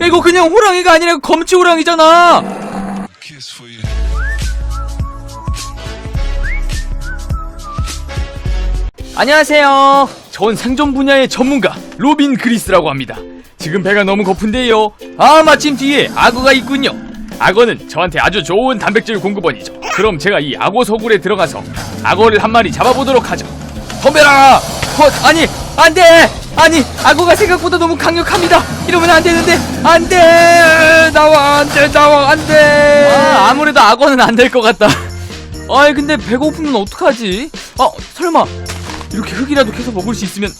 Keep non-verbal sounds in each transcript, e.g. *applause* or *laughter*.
야, 이거 그냥 호랑이가 아니라 검치 호랑이잖아. 안녕하세요. 전 생존 분야의 전문가 로빈 그리스라고 합니다. 지금 배가 너무 고픈데요. 아 마침 뒤에 악어가 있군요. 악어는 저한테 아주 좋은 단백질 공급원이죠. 그럼 제가 이 악어 소굴에 들어가서 악어를 한 마리 잡아보도록 하죠. 덤벼라! 헛 아니 안돼! 아니 악어가 생각보다 너무 강력합니다. 이러면 안 되는데 안돼! 나와 안돼 나와 안돼! 아, 아무래도 악어는 안 될 것 같다. *laughs* 아이 근데 배고프면 어떡하지? 어 설마 이렇게 흙이라도 캐서 먹을 수 있으면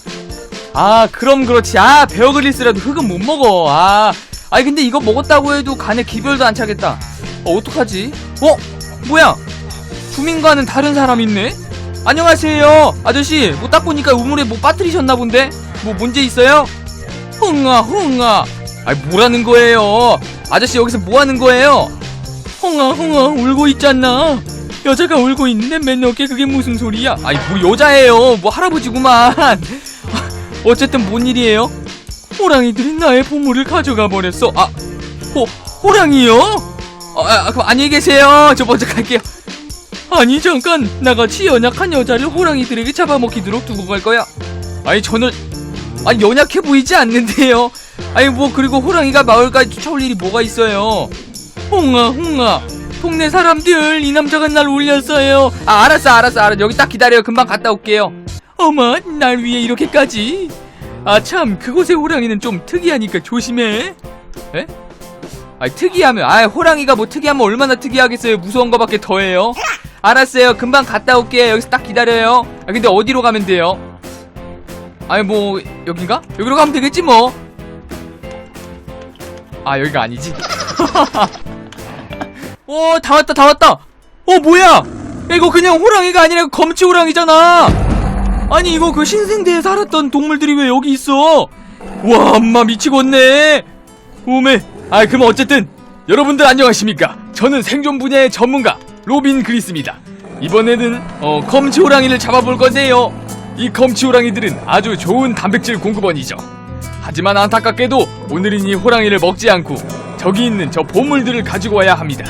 아 그럼 그렇지 아 베어글리스라도 흙은 못 먹어 아 아니 근데 이거 먹었다고 해도 간에 기별도 안 차겠다 어 어떡하지 어 뭐야 주민과는 다른 사람 있네 안녕하세요 아저씨 뭐 딱 보니까 우물에 뭐 빠뜨리셨나 본데 뭐 문제 있어요? 흥아 흥아. 아이 뭐라는 거예요? 아저씨 여기서 뭐 하는 거예요? 흥아 흥아 울고 있잖아. 여자가 울고 있는데 맨 어깨 그게 무슨 소리야? 아니 뭐 여자예요. 뭐 할아버지구만. *laughs* 어쨌든 뭔 일이에요? 호랑이들이 나의 보물을 가져가 버렸어. 아 호, 호랑이요? 어, 아, 그럼 안녕히 계세요. 저 먼저 갈게요. 아니 잠깐. 나같이 연약한 여자를 호랑이들에게 잡아먹히도록 두고 갈 거야. 아니 저는 아니 연약해 보이지 않는데요? 아니 뭐 그리고 호랑이가 마을까지 쫓아올 일이 뭐가 있어요? 홍아 홍아. 동네 사람들 이 남자가 날 울렸어요. 아 알았어 알았어 알았어. 여기 딱 기다려요 금방 갔다 올게요. 어머 날 위해 이렇게까지? 아 참 그곳의 호랑이는 좀 특이하니까 조심해. 에? 아 특이하면 아 호랑이가 뭐 특이하면 얼마나 특이하겠어요. 무서운 거밖에 더해요. 알았어요. 금방 갔다 올게요. 여기서 딱 기다려요. 아 근데 어디로 가면 돼요 아니 뭐 여긴가? 여기로 가면 되겠지 뭐 아 여기가 아니지 *laughs* 어, 다 왔다, 다 왔다! 어, 뭐야! 야, 이거 그냥 호랑이가 아니라 검치 호랑이잖아! 아니, 이거 그 신생대에 살았던 동물들이 왜 여기 있어? 와, 엄마 미치겠네! 오메. 아, 그럼 어쨌든, 여러분들 안녕하십니까? 저는 생존 분야의 전문가, 로빈 그리스입니다. 이번에는, 어, 검치 호랑이를 잡아볼 건데요. 이 검치 호랑이들은 아주 좋은 단백질 공급원이죠. 하지만 안타깝게도 오늘은 이 호랑이를 먹지 않고 저기 있는 저 보물들을 가지고 와야 합니다.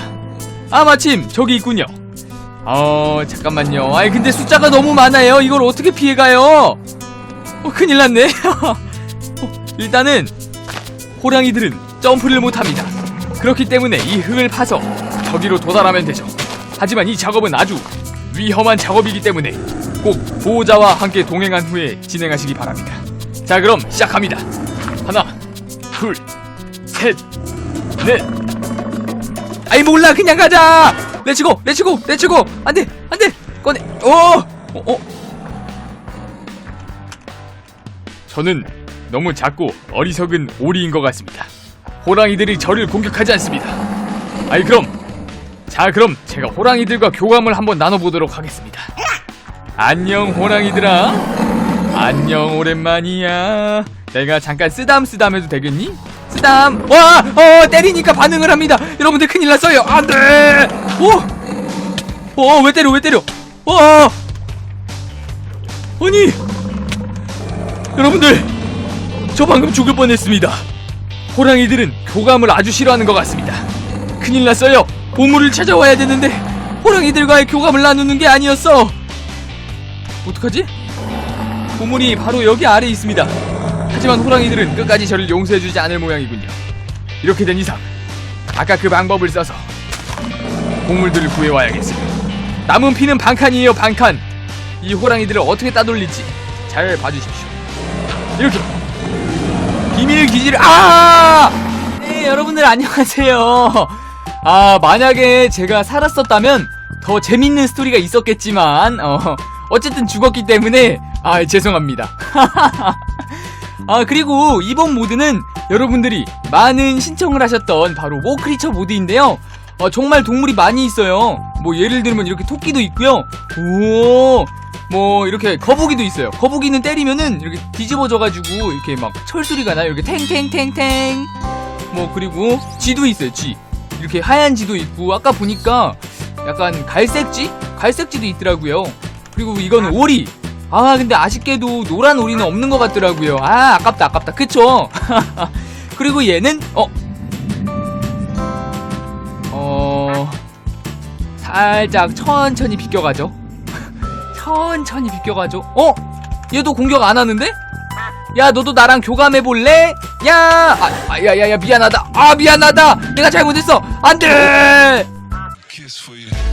아 마침 저기 있군요. 어 잠깐만요. 아이 근데 숫자가 너무 많아요. 이걸 어떻게 피해가요? 어 큰일 났네. *laughs* 어, 일단은 호랑이들은 점프를 못합니다. 그렇기 때문에 이 흙을 파서 저기로 도달하면 되죠. 하지만 이 작업은 아주 위험한 작업이기 때문에 꼭 보호자와 함께 동행한 후에 진행하시기 바랍니다. 자 그럼 시작합니다. 하나, 둘, 셋, 넷. 아이 몰라 그냥 가자. 레츠고, 레츠고, 레츠고. 안돼, 안돼. 꺼내. 어, 어, 어. 저는 너무 작고 어리석은 오리인 것 같습니다. 호랑이들이 저를 공격하지 않습니다. 아이 그럼 자 그럼 제가 호랑이들과 교감을 한번 나눠보도록 하겠습니다. 안녕 호랑이들아. 안녕 오랜만이야. 내가 잠깐 쓰담 쓰담 해도 되겠니? 쓰담. 와, 어 때리니까 반응을 합니다. 여러분들 큰일 났어요. 안돼. 오, 어, 왜 때려 왜 때려? 와, 아니, 여러분들 저 방금 죽을 뻔했습니다. 호랑이들은 교감을 아주 싫어하는 것 같습니다. 큰일 났어요. 보물을 찾아와야 되는데 호랑이들과의 교감을 나누는 게 아니었어. 어떡하지? 보물이 바로 여기 아래 있습니다. 하지만 호랑이들은 끝까지 저를 용서해주지 않을 모양이군요. 이렇게 된 이상 아까 그 방법을 써서 보물들을 구해와야겠어요. 남은 피는 반칸이에요, 반칸. 이 호랑이들을 어떻게 따돌릴지 잘 봐주십시오. 이렇게 비밀 기지를 아! 네, 여러분들 안녕하세요. 아, 만약에 제가 살았었다면 더 재밌는 스토리가 있었겠지만 어, 어쨌든 죽었기 때문에 아, 죄송합니다. *laughs* 아, 그리고 이번 모드는 여러분들이 많은 신청을 하셨던 바로 모크리처 모드인데요. 어, 정말 동물이 많이 있어요. 뭐 예를 들면 이렇게 토끼도 있고요. 오, 뭐 이렇게 거북이도 있어요. 거북이는 때리면은 이렇게 뒤집어져가지고 이렇게 막 철소리가 나요. 이렇게 탱탱탱탱. 뭐 그리고 쥐도 있어요. 쥐. 이렇게 하얀 쥐도 있고 아까 보니까 약간 갈색 쥐? 갈색 쥐도 있더라고요. 그리고 이거는 오리. 아 근데 아쉽게도 노란 오리는 없는 것 같더라고요. 아 아깝다 아깝다. 그쵸? *laughs* 그리고 얘는 어. 어. 살짝 천천히 비껴가죠. *laughs* 천천히 비껴가죠. 어? 얘도 공격 안 하는데? 야, 너도 나랑 교감해 볼래? 야, 아, 아, 야, 야, 야, 미안하다. 아, 미안하다. 내가 잘못했어. 안 돼. kiss for you.